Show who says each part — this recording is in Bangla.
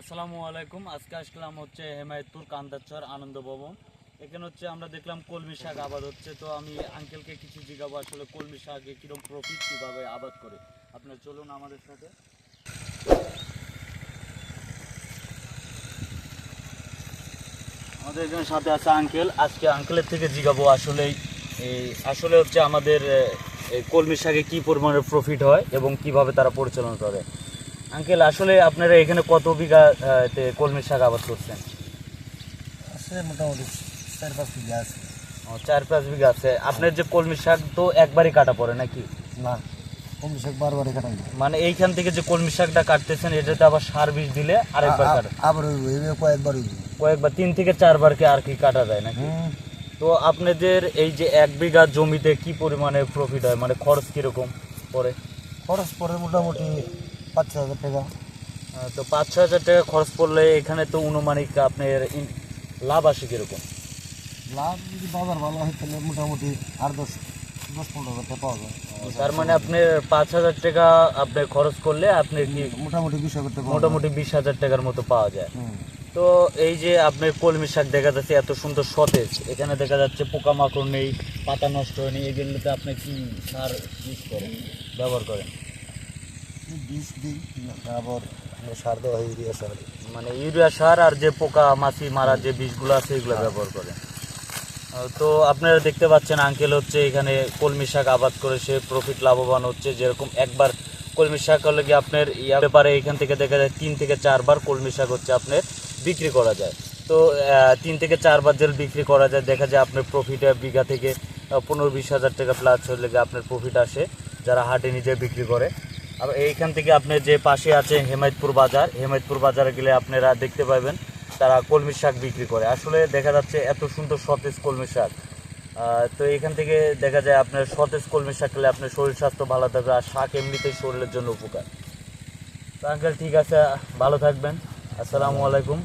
Speaker 1: আসসালামু আলাইকুম। আজকে আসলাম হচ্ছে হেমায়তপুর কান্দাচর আনন্দ ভবন। এখানে হচ্ছে আমরা দেখলাম কলমি শাক আবাদ হচ্ছে। তো আমি আঙ্কেলকে কিছু জিজ্ঞাবো আসলে কলমি শাকে কীরকম প্রফিট কীভাবে আবাদ করে। আপনার চলুন আমাদের সাথে। আমাদের এখানে সাথে আছে আঙ্কেল আজকে আঙ্কেলের থেকে জিজ্ঞাবো আসলে এই আসলে হচ্ছে আমাদের কলমি শাকে কী পরিমাণে প্রফিট হয় এবং কীভাবে তারা পরিচালনা করে। আঙ্কেল আসলে আপনারা এখানে কত বিঘা আহ, তে কলমি শাক আবাদ করছেন?
Speaker 2: আছে মোটামুটি চার পাঁচ বিঘা আছে।
Speaker 1: ও, চার পাঁচ বিঘা আছে। আপনার যে কলমি শাক তো একবারই কাটা পড়ে নাকি?
Speaker 2: না কম বেশি বারবারই কাটাই।
Speaker 1: মানে এইখান থেকে যে কলমি শাকটা কাটতেছেন এটাতে আবার সার বিষ দিলে আরেকবার কাটা?
Speaker 2: আবার কয়েকবার
Speaker 1: কয়েকবার তিন থেকে চারবার কি আর কি কাটা যায় নাকি? তো আপনাদের এই যে এক বিঘা জমিতে কি পরিমাণে প্রফিট হয়? মানে খরচ কীরকম পড়ে?
Speaker 2: খরচ পড়ে মোটামুটি পাঁচ ছ হাজার টাকা।
Speaker 1: তো পাঁচ ছ হাজার টাকা খরচ পড়লে এখানে তো অনুমানিক আপনার লাভ আসে কীরকম?
Speaker 2: লাভ যদি বাজার ভালো হয় তাহলে মোটামুটি আর দশ দশ পনেরো হাজার টাকা পাওয়া যায়।
Speaker 1: তার মানে আপনি পাঁচ হাজার টাকা আপনি খরচ করলে আপনি কি
Speaker 2: মোটামুটি বিশ হাজার টাকা
Speaker 1: মোটামুটি বিশ হাজার টাকার মতো পাওয়া যায়। তো এই যে আপনার কলমি শাক দেখা যাচ্ছে এত সুন্দর সতেজ এখানে দেখা যাচ্ছে পোকামাকড় নেই পাতা নষ্ট হয়নি এগুলোতে আপনি কি সার ইউজ করেন ব্যবহার করেন?
Speaker 2: বীজ দিই আবার সার দেওয়া হয় ইউরিয়া সার
Speaker 1: মানে ইউরিয়া সার আর যে পোকা মাছি মারা যে বীজগুলো আছে এগুলো ব্যবহার করেন আহ, তো আপনারা দেখতে পাচ্ছেন আঙ্কেল হচ্ছে এখানে কলমি শাক আবাদ করে সে প্রফিট লাভবান হচ্ছে। যেরকম একবার কলমি শাক হলে কি আপনার ইয়া ব্যাপারে এখান থেকে দেখা যায় তিন থেকে চারবার কলমি শাক হচ্ছে আপনার বিক্রি করা যায়। তো তিন থেকে চারবার যেল বিক্রি করা যায় দেখা যায় আপনার প্রফিট বিঘা থেকে পনেরো বিশ হাজার টাকা প্লাস হলে গিয়ে আপনার প্রফিট আসে যারা হাটে নিজে বিক্রি করে। আর এইখান থেকে আপনি যে পাশে আছে হেমায়তপুর বাজার, হেমায়তপুর বাজারে গেলে আপনারা দেখতে পাবেন তারা কলমির শাক বিক্রি করে। আসলে দেখা যাচ্ছে এত সুন্দর সতেজ কলমির শাক। তো এখান থেকে দেখা যায় আপনার সতেজ কলমির শাক খেলে আপনার শরীর স্বাস্থ্য ভালো থাকবে আর শাক এমনিতেই শরীরের জন্য উপকার। তো আঙ্কেল ঠিক আছে, ভালো থাকবেন। আসসালামু আলাইকুম।